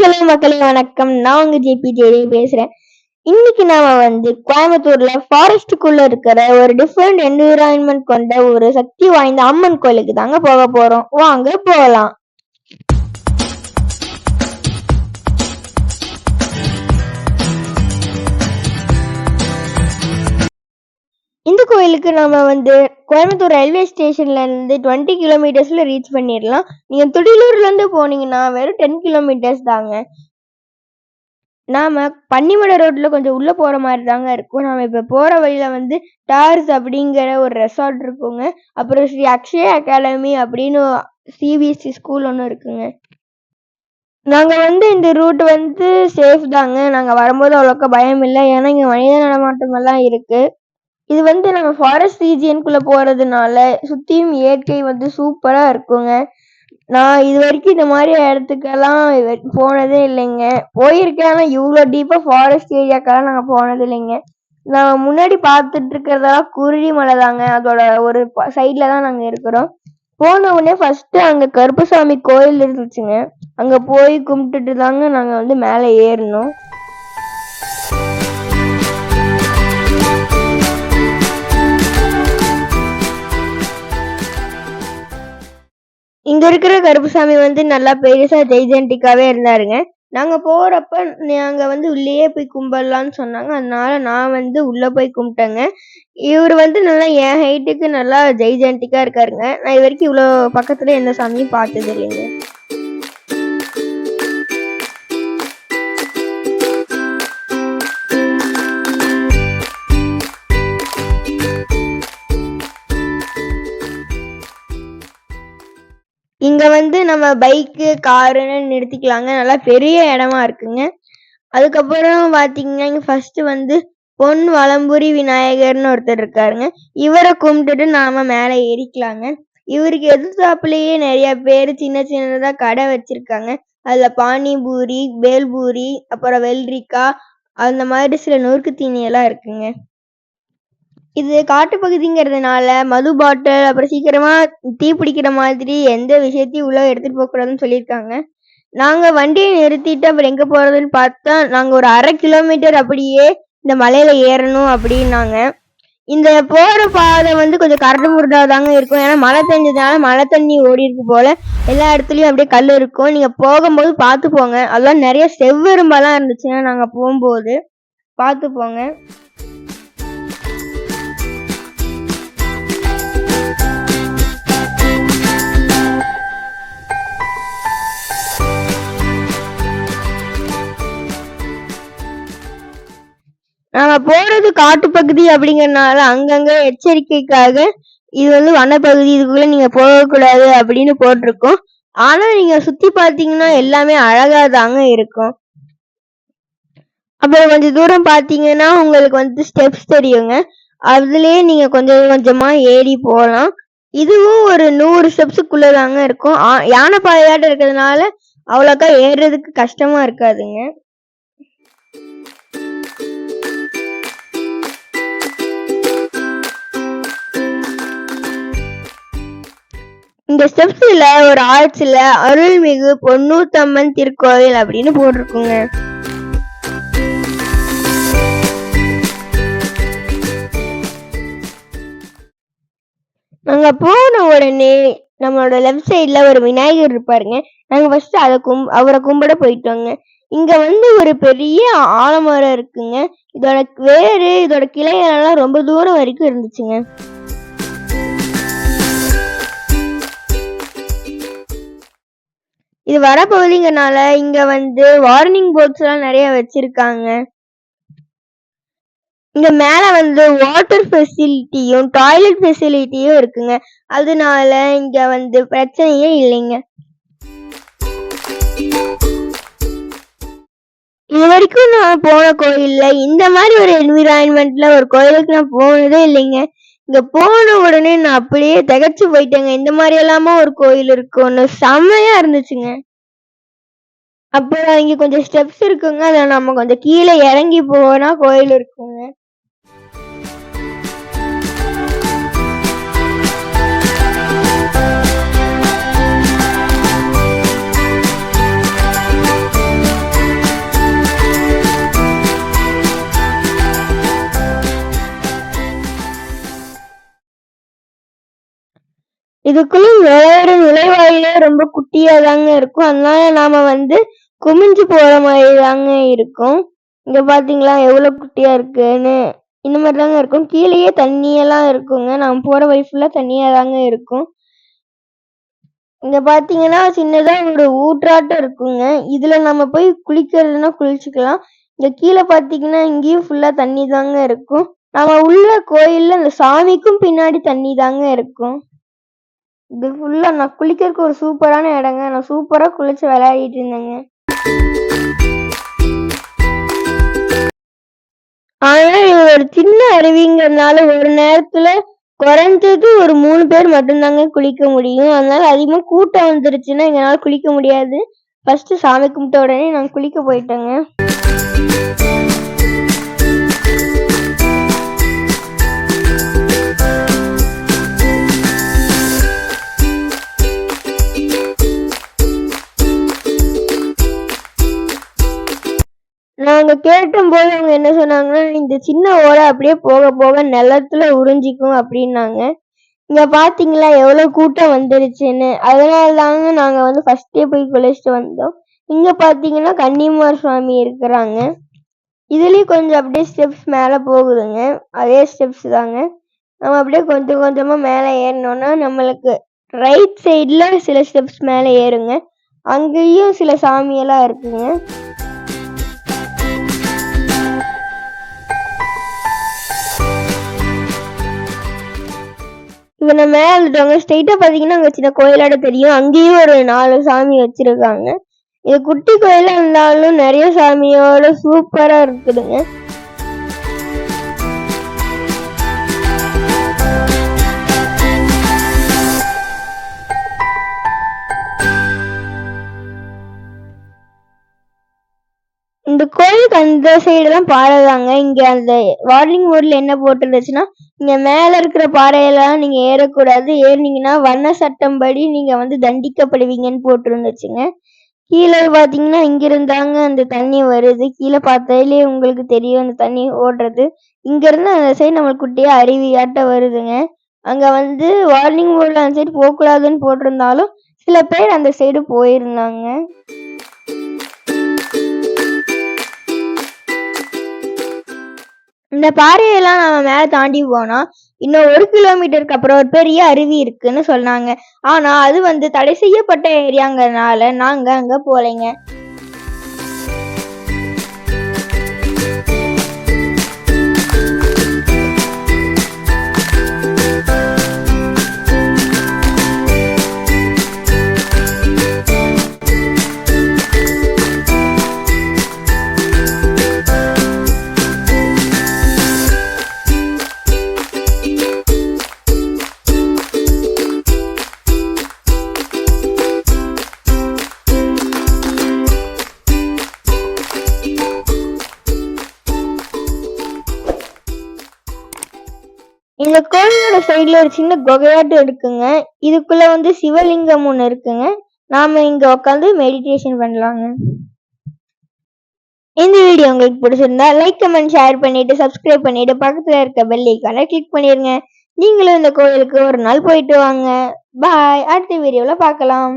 Hello மக்களே வணக்கம். நான் உங்க ஜேபி ஜெயி பேசுறேன். இன்னைக்கு நாம வந்து கோயம்புத்தூர்ல ஃபாரஸ்டுக்குள்ள இருக்கிற ஒரு டிஃப்ரெண்ட் என்விரான்மெண்ட் கொண்ட ஒரு சக்தி வாய்ந்த அம்மன் கோயிலுக்கு தாங்க போக போறோம். வாங்க போகலாம் கோயிலுக்கு நம்ம வந்து கோயம்புத்தூர் ரயில்வே ஸ்டேஷன்ல இருந்து டுவெண்ட்டி கிலோமீட்டர்ஸ்ல ரீச் பண்ணிடலாம் நீங்க துடிலூர்ல இருந்து போனீங்கன்னா வெறும் டென் கிலோமீட்டர்ஸ் தாங்க. நாம பன்னிமலை ரோட்ல கொஞ்சம் உள்ள போற மாதிரி தாங்க இருக்கும். நாம இப்ப போற வழியில வந்து டார்ஸ் அப்படிங்கிற ஒரு ரெசார்ட் இருக்குங்க. அப்புறம் ஸ்ரீ அக்ஷய அகாடமி அப்படின்னு சிபிஎஸ்சி ஸ்கூல் ஒன்று இருக்குங்க. நாங்க வந்து இந்த ரூட் வந்து சேஃப் தாங்க. நாங்க வரும்போது அவ்வளோக்கா பயம் இல்லை. ஏன்னா இங்க மனித நடமாட்டம் எல்லாம் இருக்கு. இது வந்து நம்ம ஃபாரஸ்ட் ரீஜியனுக்குள்ள போறதுனால சுத்தியும் இயற்கை வந்து சூப்பரா இருக்குங்க. நான் இது வரைக்கும் இந்த மாதிரி இடத்துக்கெல்லாம் போனதே இல்லைங்க. போயிருக்கேன் ஆனால் இவ்வளோ டீப்பாக ஃபாரஸ்ட் ஏரியாக்கெல்லாம் நாங்கள் போனது இல்லைங்க. நான் முன்னாடி பார்த்துட்டு இருக்கிறதெல்லாம் குருழி மலை தாங்க. அதோட ஒரு சைடில் தான் நாங்கள் இருக்கிறோம். போன உடனே ஃபர்ஸ்ட் அங்கே கருப்பசாமி கோயில் இருந்துச்சுங்க. அங்கே போய் கும்பிட்டுட்டு தாங்க நாங்கள் வந்து மேலே ஏறினோம். இங்க இருக்கிற கருப்புசாமி வந்து நல்லா பெருசா ஜெய்ஜென்டிக்காவே இருந்தாருங்க. நாங்க போறப்ப நாங்க வந்து உள்ளேயே போய் கும்பிடலாம்னு சொன்னாங்க. அதனால நான் வந்து உள்ள போய் கும்பிட்டேங்க. இவர் வந்து நல்லா என் ஹைட்டுக்கு நல்லா ஜெய்ஜென்டிக்கா இருக்காருங்க. நான் இது வரைக்கும் இவ்வளோ பக்கத்துல எந்த சாமியும் பார்த்தது இல்லைங்க வந்து நம்ம பைக்கு காருன்னு நிறுத்திக்கலாங்க. நல்லா பெரிய இடமா இருக்குங்க. அதுக்கப்புறம் பாத்தீங்கன்னா இங்க ஃபர்ஸ்ட் வந்து பொன் வலம்புரி விநாயகர்னு ஒருத்தர் இருக்காருங்க. இவரை கும்பிட்டுட்டு நாம மேலே ஏறிக்கலாங்க. இவருக்கு எதிர்த்தாப்புலயே நிறைய பேர் சின்ன சின்னதா கடை வச்சிருக்காங்க. அதுல பானிபூரி பேல்பூரி அப்புறம் வெள்ளரிக்காய் அந்த மாதிரி சில நொறுக்கு தீனி எல்லாம் இருக்குங்க. இது காட்டுப்பகுதிங்கிறதுனால மது பாட்டில் அப்புறம் சீக்கிரமா தீ பிடிக்கிற மாதிரி எந்த விஷயத்தையும் உள்ள எடுத்துட்டு போக கூடாதுன்னு சொல்லியிருக்காங்க. நாங்க வண்டியை நிறுத்திட்டு அப்புறம் எங்க போறதுன்னு பார்த்தா நாங்க ஒரு அரை கிலோமீட்டர் அப்படியே இந்த மலையில ஏறணும் அப்படின்னாங்க. இந்த போற பாதை வந்து கொஞ்சம் கரடு முரடா தாங்க இருக்கும். ஏன்னா மழை பெஞ்சதுனால மழை தண்ணி ஓடி இருக்கு போல. எல்லா இடத்துலயும் அப்படியே கல் இருக்கும். நீங்க போகும்போது பார்த்து போங்க அதெல்லாம் நிறைய செவ்வெரும்பெல்லாம் இருந்துச்சுன்னா நாங்க போகும்போது பார்த்து போங்க நாம போறது காட்டுப்பகுதி அப்படிங்கறதுனால அங்கங்க எச்சரிக்கைக்காக இது வந்து வனப்பகுதி இதுக்குள்ள நீங்க போகக்கூடாது அப்படின்னு போட்டிருக்கோம். ஆனா நீங்க சுத்தி பாத்தீங்கன்னா எல்லாமே அழகா தாங்க இருக்கும். அப்புறம் கொஞ்சம் தூரம் பார்த்தீங்கன்னா உங்களுக்கு வந்து ஸ்டெப்ஸ் தெரியுங்க. அதுலயே நீங்க கொஞ்சம் கொஞ்சமா ஏறி போகலாம். இதுவும் ஒரு நூறு ஸ்டெப்ஸுக்குள்ள தாங்க இருக்கும். ஆ- யானை பாதையாட்டம் இருக்கிறதுனால அவ்வளோக்கா ஏறுறதுக்கு கஷ்டமா இருக்காதுங்க. இந்த ஸ்டெப்ஸில் ஒரு ஆர்ட்ஸில் அருள்மிகு பொன்னூத்தம்மன் திருக்கோயில் அப்படின்னு போட்டிருக்குங்க. நாங்கள் போன உடனே நம்மளோட லெஃப்ட் சைடில் ஒரு விநாயகர் இருப்பாருங்க. நாங்கள் ஃபஸ்ட்டு அதை கும் அவரை கும்பிட போயிட்டோங்க. இங்கே வந்து ஒரு பெரிய ஆலமரம் இருக்குங்க. இதோட வேறு இதோட கிளைகளெல்லாம் ரொம்ப தூரம் வரைக்கும் இருந்துச்சுங்க. இது வரப்பகுதிங்கனால இங்க வந்து வார்னிங் போர்ட்ஸ் எல்லாம் நிறைய வச்சிருக்காங்க. இங்க மேல வந்து வாட்டர் ஃபெசிலிட்டியும் டாய்லெட் ஃபெசிலிட்டியும் இருக்குங்க. அதனால இங்க வந்து பிரச்சனையே இல்லைங்க. இது வரைக்கும் நான் போன கோயில்ல இந்த மாதிரி ஒரு என்விரான்மெண்ட்ல ஒரு கோயிலுக்கு நான் போனதே இல்லைங்க. இங்க போன உடனே நான் அப்படியே திகைச்சு போயிட்டேங்க. இந்த மாதிரி எல்லாமா ஒரு கோயில் இருக்கும்னு செம்மையா இருந்துச்சுங்க. அப்புறம் இங்க கொஞ்சம் ஸ்டெப்ஸ் இருக்குங்க. அதை நம்ம கொஞ்சம் கீழே இறங்கி போனா கோயில் இருக்கும். இதுக்குள்ள நுழையிற நுழைவாயிலே ரொம்ப குட்டியா தாங்க இருக்கும். அதனால நாம வந்து குமிஞ்சு போற மாதிரி தாங்க இருக்கும். இங்க பாத்தீங்களா எவ்வளவு குட்டியா இருக்குன்னு? இந்த மாதிரி தாங்க இருக்கும். கீழேயே தண்ணியெல்லாம் இருக்குங்க. நாம போற வழி ஃபுல்லா தண்ணியா தாங்க இருக்கும். இங்க பாத்தீங்கன்னா சின்னதா ஒரு ஊற்றாட்டம் இருக்குங்க. இதுல நம்ம போய் குளிக்கிறதுனா குளிச்சுக்கலாம். இங்க கீழே பாத்தீங்கன்னா இங்கேயும் ஃபுல்லா தண்ணி தாங்க இருக்கும். நம்ம உள்ள கோயில்ல அந்த சாமிக்கும் பின்னாடி தண்ணி தாங்க இருக்கும். இது ஃபுல்லாக நான் குளிக்கிறதுக்கு ஒரு சூப்பரான இடங்க. நான் சூப்பராக குளிச்சு விளையாடிட்டு இருந்தேங்க. ஆனால் இது ஒரு சின்ன அருவிங்கிறதுனால ஒரு நேரத்தில் குறைஞ்சது ஒரு மூணு பேர் மட்டும்தாங்க குளிக்க முடியும். அதனால அதிகமாக கூட்டம் வந்துருச்சுன்னா எங்களால் குளிக்க முடியாது. ஃபர்ஸ்ட் சாமி கும்பிட்ட உடனே நான் குளிக்க போயிட்டேங்க. நாங்க கேட்டும்போது அவங்க என்ன சொன்னாங்கன்னா இந்த சின்ன ஓலை அப்படியே போக போக நிலத்துல உறிஞ்சிக்கும் அப்படின்னாங்க. இங்க பாத்தீங்களா எவ்வளவு கூட்டம் வந்துருச்சுன்னு. அதனால தாங்க நாங்க வந்து ஃபர்ஸ்டே போய் குளிச்சுட்டு வந்தோம். இங்க பாத்தீங்கன்னா கன்னிமார் சுவாமி இருக்கிறாங்க. இதுலயும் கொஞ்சம் அப்படியே ஸ்டெப்ஸ் மேல போகுதுங்க. அதே ஸ்டெப்ஸ் தாங்க. நம்ம அப்படியே கொஞ்சம் கொஞ்சமா மேல ஏறினோம்னா நம்மளுக்கு ரைட் சைடில் சில ஸ்டெப்ஸ் மேல ஏறுங்க. அங்கேயும் சில சாமியெல்லாம் இருக்குங்க. இவனை மேல இருந்தவங்க ஸ்ட்ரெயிட்டா பாத்தீங்கன்னா அங்க சின்ன கோயிலாட தெரியும். அங்கேயும் ஒரு நாலு சாமி வச்சிருக்காங்க. இது குட்டி கோயிலாக இருந்தாலும் நிறைய சாமியோட சூப்பரா இருக்குதுங்க. இந்த கோயிலுக்கு அந்த சைடுலாம் பாறை தாங்க இங்க அந்த வார்னிங் போர்டில் என்ன போட்டுருந்துச்சுன்னா இங்க மேல இருக்கிற பாறையெல்லாம் நீங்க ஏறக்கூடாது. ஏறினீங்கன்னா வண்ண சட்டம் படி நீங்க வந்து தண்டிக்கப்படுவீங்கன்னு போட்டிருந்துச்சுங்க. கீழே பார்த்தீங்கன்னா இங்கிருந்தாங்க அந்த தண்ணி வருது. கீழே பார்த்தாலே உங்களுக்கு தெரியும் அந்த தண்ணி ஓடுறது. இங்கேருந்து அந்த சைடு நம்மளுக்கு குட்டியாக அருவியாட்ட வருதுங்க. அங்கே வந்து வார்னிங் போர்டில் அந்த சைடு போகக்கூடாதுன்னு போட்டிருந்தாலும் சில பேர் அந்த சைடு போயிருந்தாங்க. இந்த பாறையெல்லாம் நம்ம மேல தாண்டி போனா இன்னும் ஒரு கிலோமீட்டருக்கு அப்புறம் ஒரு பெரிய அருவி இருக்குன்னு சொன்னாங்க. ஆனா அது வந்து தடை செய்யப்பட்ட ஏரியாங்கிறதுனால நாங்க அங்க போலைங்க. இந்த கோயிலோட சைடுல ஒரு சின்ன குகையாட்டம் இருக்குங்க. இதுக்குள்ள வந்து சிவலிங்கம் ஒண்ணு இருக்குங்க. நாம இங்க உட்காந்து மெடிடேஷன் பண்ணலாங்க. இந்த வீடியோ உங்களுக்கு பிடிச்சிருந்தா லைக் கமெண்ட் ஷேர் பண்ணிட்டு சப்ஸ்கிரைப் பண்ணிட்டு பக்கத்துல இருக்க பெல் ஐக்கான கிளிக் பண்ணிருங்க. நீங்களும் இந்த கோயிலுக்கு ஒரு நாள் போயிட்டு வாங்க. பாய் அடுத்த வீடியோல பார்க்கலாம்.